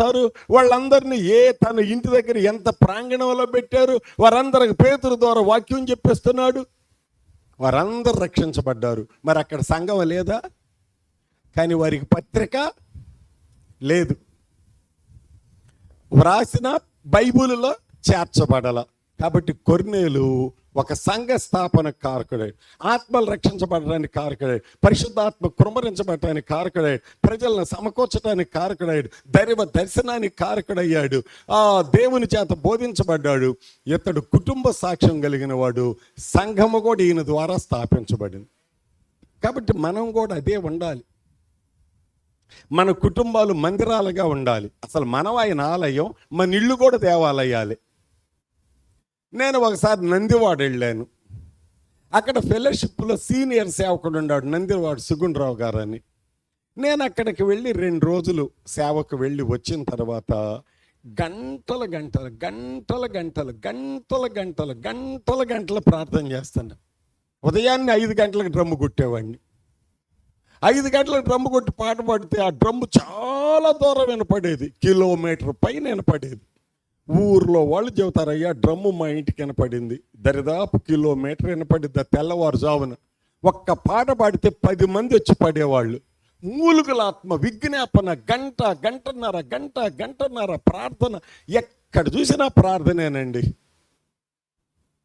చేస్తారు? వాళ్ళందరినీ ఏ తన ఇంటి దగ్గర ఎంత ప్రాంగణంలో పెట్టారు? వారందరికి పేతురు ద్వారా వాక్యం చెప్పేస్తున్నాడు. వారందరూ రక్షించబడ్డారు. మరి అక్కడ సంఘం లేదా? కానీ వారికి పత్రిక లేదు. వ్రాసిన బైబుల్లో చేర్చబడల. కాబట్టి కొర్నేలు ఒక సంఘ స్థాపన కారకుడే ఆత్మలు రక్షించబడడానికి కారకుడే పరిశుద్ధాత్మ కృమరించబడటానికి కారకుడే ప్రజలను సమకూర్చడానికి కారకుడయ్యాడు దైవ దర్శనానికి కారకుడయ్యాడు. ఆ దేవుని చేత బోధించబడ్డాడు. ఇతడు కుటుంబ సాక్ష్యం కలిగిన వాడు సంఘము కూడా ఈయన ద్వారా స్థాపించబడింది. కాబట్టి మనం కూడా అదే ఉండాలి. మన కుటుంబాలు మందిరాలుగా ఉండాలి. అసలు మనం ఆయన ఆలయం మన ఇల్లు కూడా దేవాలయాలే. నేను ఒకసారి నందివాడ వెళ్ళాను. అక్కడ ఫెలోషిప్లో సీనియర్ సేవకుడు ఉన్నాడు నందివాడు సుగుణరావు గారు అని నేను అక్కడికి వెళ్ళి రెండు రోజులు సేవకు వెళ్ళి వచ్చిన తర్వాత గంటల గంటలు గంటల గంటలు గంటల గంటలు గంటల గంటలు ప్రార్థన చేస్తాను. ఉదయాన్నే ఐదు గంటలకు డ్రమ్ము కొట్టేవాడిని. ఐదు గంటలకు డ్రమ్ము కొట్టి పాట పాడితే ఆ డ్రమ్ము చాలా దూరం వినపడేది కిలోమీటర్ పైన వినపడేది. ఊర్లో వాళ్ళు చెబుతారయ్యా డ్రమ్ము మా ఇంటికి వినపడింది. దరిదాపు కిలోమీటర్ వినపడింది తెల్లవారుజామున. ఒక్క పాట పాడితే పది మంది వచ్చి పడేవాళ్ళు. మూలుగుల ఆత్మ విజ్ఞాపన గంట గంటన్నర గంట గంటన్నర ప్రార్థన. ఎక్కడ చూసినా ప్రార్థనేనండి.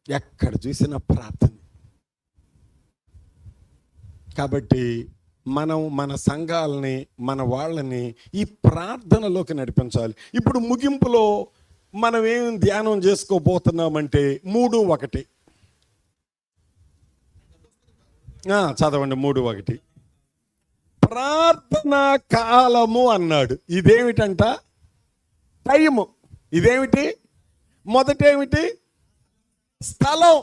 ఎక్కడ చూసినా ప్రార్థన. కాబట్టి మనం మన సంఘాలని మన వాళ్ళని ఈ ప్రార్థనలోకి నడిపించాలి. ఇప్పుడు ముగింపులో మనం ఏం ధ్యానం చేసుకోబోతున్నామంటే మూడు ఒకటి. చదవండి మూడు ఒకటి. ప్రార్థనా కాలము అన్నాడు. ఇదేమిటంట? టైము. ఇదేమిటి? మొదటేమిటి? స్థలం.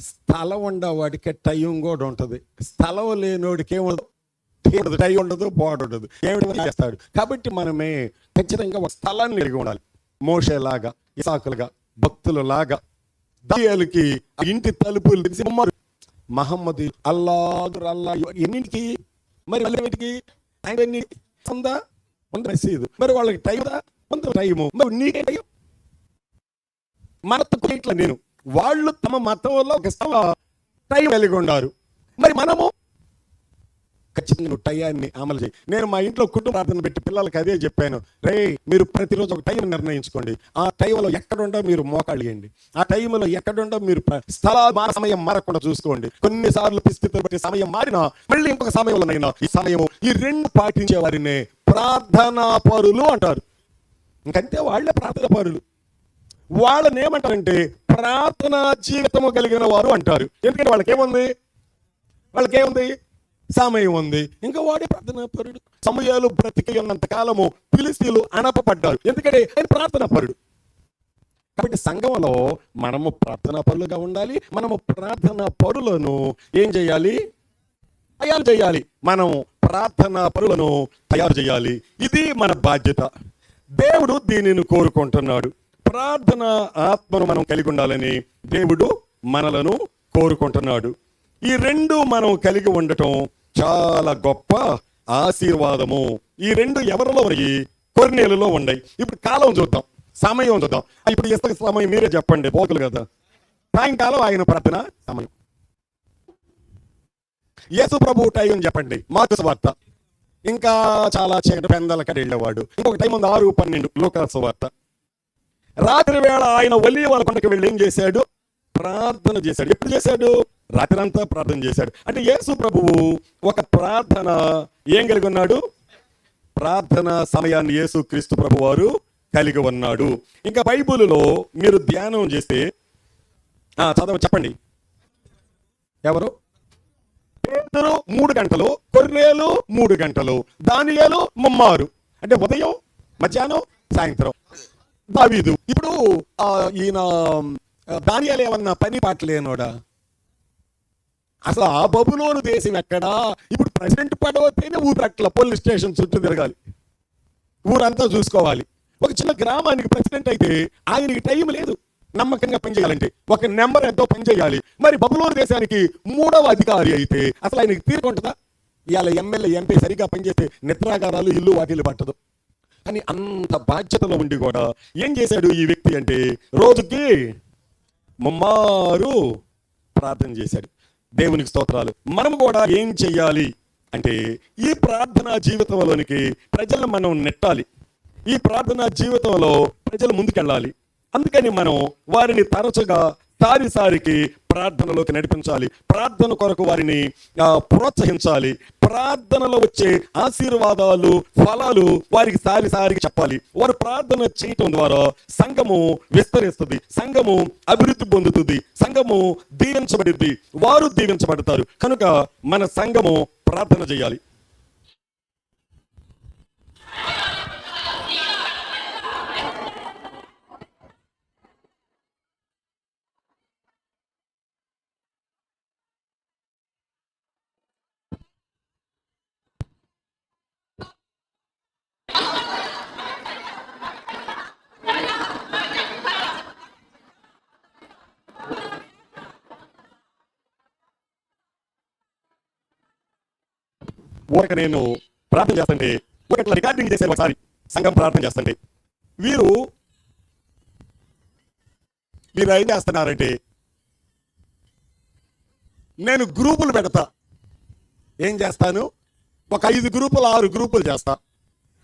స్థలం ఉండవాడికి టైం కూడా ఉంటుంది. స్థలం లేనివాడికి ఏముండదు ఉండదు? టైం ఉండదు బోర్డు ఉండదు. ఏమిటి? చేస్తాడు. కాబట్టి మనమే ఖచ్చితంగా ఒక స్థలాన్ని కలిగి ఉండాలి. మోషేలాగా ఇసాకులుగా భక్తులలాగా దాయాలకి ఇంటి తలుపులు తెరిచి మహమ్మద్ అల్లాదు అల్లా ఎన్నింటికి? మరి వాళ్ళకి టైం ఎన్ని? ఉందా ఉంది మెసేజ్ మరి వాళ్ళకి టైం కొంత ఉంది టైము. మరి నీకే టైం? మనతో నేను. వాళ్ళు తమ మతంలో ఒక టైం కలిగి ఉన్నారు. మరి మనము ఖచ్చితంగా నువ్వు టయాన్ని అమలు చేయి. నేను మా ఇంట్లో కుటుంబ ప్రార్థన పెట్టి పిల్లలకి అదే చెప్పాను. రే మీరు ప్రతిరోజు ఒక టైం నిర్ణయించుకోండి. ఆ టైంలో ఎక్కడుండో మీరు మోకాళ్ళేయండి ఆ టైంలో ఎక్కడుండో మీరు స్థలాలు సమయం మారకుండా చూసుకోండి. కొన్నిసార్లు పరిస్థితులు బట్టి సమయం మారినా మళ్ళీ ఇంకొక సమయంలో నైనా ఈ సమయము ఈ రెండు పాటించే వారినే ప్రార్థనా పరులు అంటారు. ఇంకంతే వాళ్ళే ప్రార్థన పరులు. వాళ్ళని ఏమంటారంటే ప్రార్థనా జీవితము కలిగిన వారు అంటారు. ఎందుకంటే వాళ్ళకి ఏముంది సమయం ఉంది. ఇంకా వాడే ప్రార్థనా పరుడు. సమయాలు బ్రతికి ఉన్నంత కాలము పిలిస్తీలు అనపపడ్డారు ఎందుకంటే ఆయన ప్రార్థనా పరుడు. కాబట్టి సంఘంలో మనము ప్రార్థనా పరులుగా ఉండాలి. మనము ప్రార్థనా పరులను ఏం చేయాలి? తయారు చేయాలి. మనం ప్రార్థనా పరులను తయారు చేయాలి. ఇది మన బాధ్యత. దేవుడు దీనిని కోరుకుంటున్నాడు. ప్రార్థన ఆత్మను మనం కలిగి ఉండాలని దేవుడు మనలను కోరుకుంటున్నాడు. ఈ రెండు మనం కలిగి ఉండటం చాలా గొప్ప ఆశీర్వాదము. ఈ రెండు ఎవరిలో ఉన్నాయి? కొన్నేళ్ళలో ఉన్నాయి. ఇప్పుడు కాలం చూద్దాం. సమయం చూద్దాం. ఇప్పుడు ఇస్త సమయం మీరే చెప్పండి. పోతులు కదా. సాయంకాలం ఆయన ప్రార్థన సమయం. యేసు ప్రభు టైం చెప్పండి. మార్కు వార్త ఇంకా చాలా చీకటి పెందల కడి వెళ్ళేవాడు. ఇంకొక టైం ఉంది ఆరు పన్నెండు. లోకాసు వార్త రాత్రి వేళ ఆయన ఒలి వాళ్ళ కొండకి వెళ్ళి ఏం చేశాడు? ప్రార్థన చేశాడు. ఎప్పుడు చేశాడు? రాత్రంతా ప్రార్థన చేశాడు. అంటే యేసు ప్రభువు ఒక ప్రార్థన ఏం కలిగి ఉన్నాడు? ప్రార్థన సమయాన్ని యేసు క్రీస్తు ప్రభు వారు కలిగి ఉన్నాడు. ఇంకా బైబుల్లో మీరు ధ్యానం చేస్తే ఆ, చదవ చెప్పండి. ఎవరు? పేతురు మూడు గంటలు కొర్రేలు మూడు గంటలు దానియాలు ముమ్మారు. అంటే ఉదయం మధ్యాహ్నం సాయంత్రం. దావీదు ఇప్పుడు ఆ, ఈయన దానియాలు ఏమన్నా పని పాటలేనోడా అసలు ఆ బబులోను దేశం ఎక్కడా? ఇప్పుడు ప్రెసిడెంట్ పడవతేనే ఊరు పోలీస్ స్టేషన్ చుట్టూ తిరగాలి. ఊరంతా చూసుకోవాలి. ఒక చిన్న గ్రామానికి ప్రెసిడెంట్ అయితే ఆయనకి టైం లేదు. నమ్మకంగా పనిచేయాలంటే ఒక నెంబర్ ఎంతో పనిచేయాలి మరి బబులోను దేశానికి మూడవ అధికారి అయితే అసలు ఆయనకి తీరుకుంటుందా ఇవాళ ఎమ్మెల్యే ఎంపీ సరిగా పనిచేస్తే నిద్రాగారాలు ఇల్లు వాటిల్లు పట్టదు. కానీ అంత బాధ్యతలో ఉండి కూడా ఏం చేశాడు ఈ వ్యక్తి అంటే రోజుకి ముమ్మారు ప్రార్థన చేశాడు. దేవునికి స్తోత్రాలు. మనం కూడా ఏం చెయ్యాలి? అంటే ఈ ప్రార్థనా జీవితంలోనికి ప్రజలను మనం నెట్టాలి. ఈ ప్రార్థనా జీవితంలో ప్రజలు ముందుకెళ్ళాలి. అందుకని మనం వారిని తరచుగా సారిసారికి ప్రార్థనలోకి నడిపించాలి. ప్రార్థన కొరకు వారిని ప్రోత్సహించాలి. ప్రార్థనలో వచ్చే ఆశీర్వాదాలు ఫలాలు వారికి సారి సారికి చెప్పాలి. వారు ప్రార్థన చేయటం ద్వారా సంఘము విస్తరిస్తుంది సంఘము అభివృద్ధి పొందుతుంది సంఘము దీవించబడింది వారు దీవించబడతారు. కనుక మన సంఘము ప్రార్థన చేయాలి. ఒక నేను ప్రార్థన చేస్తుంటే ఒకట్లా రికార్డింగ్ చేసే ఒకసారి సంఘం ప్రార్థన చేస్తుంటే వీరు మీరు ఏం చేస్తున్నారంటే నేను గ్రూపులు పెడతా. ఏం చేస్తాను? ఒక ఐదు గ్రూపులు ఆరు గ్రూపులు చేస్తా.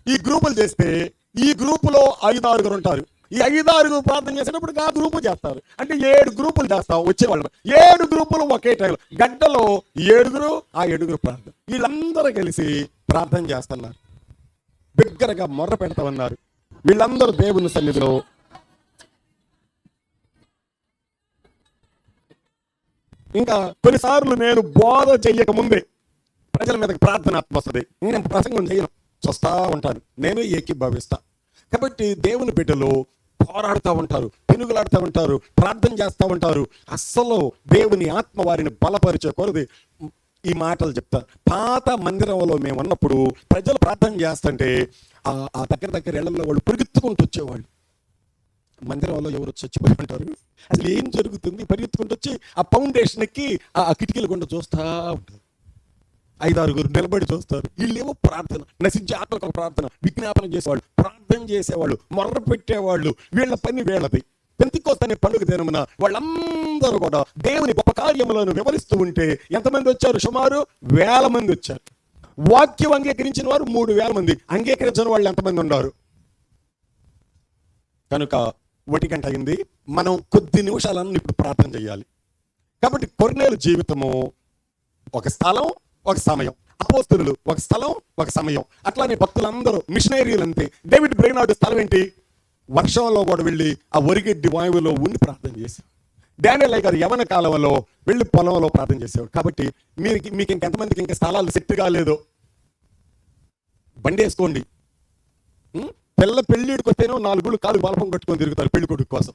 ఈ గ్రూపులు చేస్తే ఈ గ్రూపులో ఐదు ఆరుగురు ఉంటారు. ఈ ఐదు ఆరుగురు ప్రార్థన చేసినప్పుడు ఆ గ్రూపు చేస్తారు. అంటే ఏడు గ్రూపులు చేస్తాం వచ్చేవాళ్ళు. ఏడు గ్రూపులు ఒకే టైంలో. గంటలో ఏడుగురు ఆ ఏడుగురు ప్రార్థన. వీళ్ళందరూ కలిసి ప్రార్థన చేస్తున్నారు. బిగ్గరగా మొర్ర పెడతామన్నారు. వీళ్ళందరూ దేవుని సన్నిధిలో ఇంకా కొన్నిసార్లు నేను బోధ చెయ్యక ముందే ప్రజల మీదకి ప్రార్థన ఆత్మ వస్తుంది. నేను ప్రసంగం చేయను. చూస్తా ఉంటాను. నేను ఏకీభవిస్తా. కాబట్టి దేవుని బిడ్డలు పోరాడుతూ ఉంటారు పెనుగులాడుతూ ఉంటారు ప్రార్థన చేస్తూ ఉంటారు. అస్సలు దేవుని ఆత్మ వారిని బలపరిచే కొరది ఈ మాటలు చెప్తా. పాత మందిరంలో మేము ఉన్నప్పుడు ప్రజలు ప్రార్థన చేస్తుంటే ఆ ఆ దగ్గర దగ్గర ఇళ్ళలో వాళ్ళు పరిగెత్తుకుంటూ వచ్చేవాళ్ళు. మందిరంలో ఎవరు చచ్చిపోయి ఉంటారు అసలు ఏం జరుగుతుంది? పరిగెత్తుకుంటూ వచ్చి ఆ ఫౌండేషన్ ఎక్కి ఆ కిటికీలు కిటికీల గుండా చూస్తా ఉంటారు. ఐదారుగురు నిలబడి చూస్తారు. వీళ్ళేమో ప్రార్థన నశించే ఆత్మకు ప్రార్థన విజ్ఞాపన చేసేవాళ్ళు ప్రార్థన చేసేవాళ్ళు మొర్ర పెట్టేవాళ్ళు. వీళ్ళ పని వీళ్ళది. పెంతికోస్తనే పండుగ దినమున వాళ్ళందరూ కూడా దేవుని గొప్ప కార్యములను వివరిస్తూ ఉంటే ఎంతమంది వచ్చారు? సుమారు వేల మంది వచ్చారు. వాక్యం అంగీకరించిన వారు మూడు వేల మంది. అంగీకరించిన వాళ్ళు ఎంతమంది ఉన్నారు? కనుక ఒకటి గంట అయింది. మనం కొద్ది నిమిషాలను ఇప్పుడు ప్రార్థన చేయాలి. కాబట్టి కొరనేలు జీవితము ఒక స్థలం ఒక సమయం. అపోస్తులు ఒక స్థలం ఒక సమయం. అట్లానే భక్తులందరూ మిషనరీలు అంతే డేవిడ్ బ్రెయినాడు స్థలం ఏంటి? వర్షంలో కూడా వెళ్ళి ఆ ఒరిగడ్డి వాయువులో ఉండి ప్రార్థన చేశారు. డానియల్ గారు యవన కాలంలో వెళ్ళి పొలంలో ప్రార్థన చేసేవాడు కాబట్టి మీరు మీకు ఇంకెంతమందికి ఇంకా స్థలాలు సెట్ కాలేదు. బండి వేసుకోండి. పిల్ల పెళ్ళిడికి వస్తేనే నాలుగు కాలు బాలపం కట్టుకొని తిరుగుతారు పెళ్ళి కొడుకు కోసం.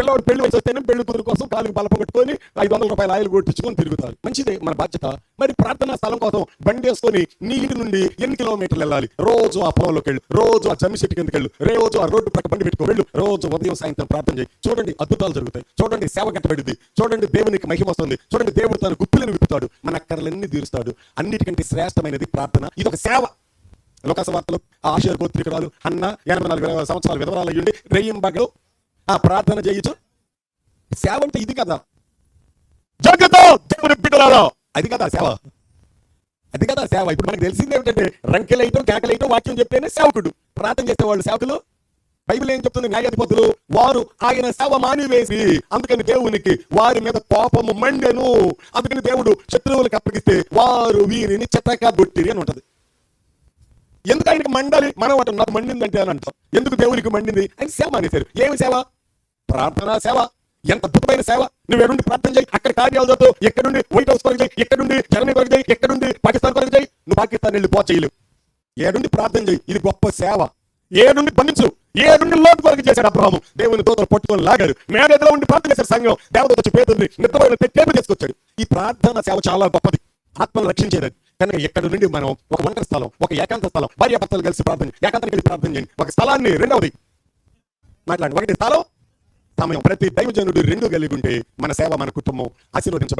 పిల్లవాడు పెళ్ళి వచ్చేస్తేనే పెళ్ళి కూతురు కోసం కాలుకి బలపం కట్టుకొని ఐదు వందల రూపాయల ఆయిల్ కొట్టించుకొని తిరుగుతారు మంచిదే మన బాధ్యత మరి ప్రార్థనా స్థలం కోసం బండి వేసుకొని నీ ఇంటి నుండి ఎన్ని కిలోమీటర్లు వెళ్ళాలి రోజు ఆ పొలంలోకి వెళ్ళు రోజు ఆ జమ్మి చెట్టు కిందకి వెళ్ళు రోజు ఆ రోడ్డు పక్క బండి పెట్టుకో వెళ్ళు రోజు ఉదయం సాయంత్రం ప్రార్థన చేయి చూడండి అద్భుతాలు జరుగుతాయి చూడండి సేవ కట్టబడింది చూడండి దేవునికి మహిమ వస్తుంది చూడండి దేవుడు తన గుప్పిలను విప్పుతాడు మన అక్కర్లన్నీ తీరుస్తాడు అన్నిటికంటే శ్రేష్టమైనది ప్రార్థన ఇది ఒక సేవ లోకసవార్తలు ఆశయ గోత్రికురాలు అన్న ఎనభై నాలుగు సంవత్సరాల విధవరాలు అయ్యుండి రెయ్యం ఆ ప్రార్థన చేయొచ్చు సేవ అంటే ఇది కదా. జాగ్రత్త! దేవుని బిడ్డలారా! అది కదా సేవ. అది కదా సేవ. ఇప్పుడు మనకు తెలిసింది ఏమిటంటే రంకెలైతం కేకలైతం వాక్యం చెప్తేనే సేవకుడు. ప్రార్థన చేసే వాళ్ళు సేవకులు బైబిల్ ఏం చెప్తుంది? న్యాయాధిపతులు వారు ఆయన సేవ మానివేసి అందుకని దేవునికి వారి మీద కోపము మండెను. అందుకని దేవుడు శత్రువులకు అప్పగిస్తే వారు వీరిని చెత్తగా కొట్టిరి అని ఉంటది. ఎందుకు ఆయనకి మండాలి? మనం అంటాం నాకు మండిందంటే అని అంటాం. ఎందుకు దేవునికి మండింది? ఆయన సేవ అనేసారు ఏమి సేవ? ప్రార్థనా సేవ. ఎంత అద్భుతమైన సేవ. నువ్వు ఎక్కడుండి ప్రార్థన చేయి? అక్కడ కార్యాలు చదువు ఎక్కడుండి? వైట్ హౌస్ కొరకు చేయి. ఎక్కడుండి? జర్మనీ కొరకు చేయి. ఎక్కడుండి? పాకిస్తాన్ కొరకు చేయి. నువ్వు పాకిస్తాన్ వెళ్ళి పో చేయలేవు ఏడుండి ప్రార్థన చేయి. ఇది గొప్ప సేవ. ఏడుండి బంధించు. ఏడుండి లోటు కొరకు చేశాడు అబ్రహము. దేవుని దోతలు పట్టుకొని లాగారు. మేడలో ఉండి ప్రార్థన చేశారు సంఘం. దేవత వచ్చి పేదల్ని నిద్రపోయిన టేబుల్ తీసుకొచ్చాడు. ఈ ప్రార్థన సేవ చాలా గొప్పది. ఆత్మను రక్షించేది కనుక ఎక్కడి నుండి మనం ఒక ఒంటరి స్థలం ఒక ఏకాంత స్థలం భార్య భర్తలు కలిసి ప్రార్థన ఏకాంతం కలిసి ప్రార్థన చేయండి. ఒక స్థలాన్ని రెండవది మాట్లాడండి. ఒకటి స్థలం సమయం. ప్రతి దైవజనుడు రెండు కలిగి ఉంటే మన సేవ మన కుటుంబం ఆశీర్వదించబడి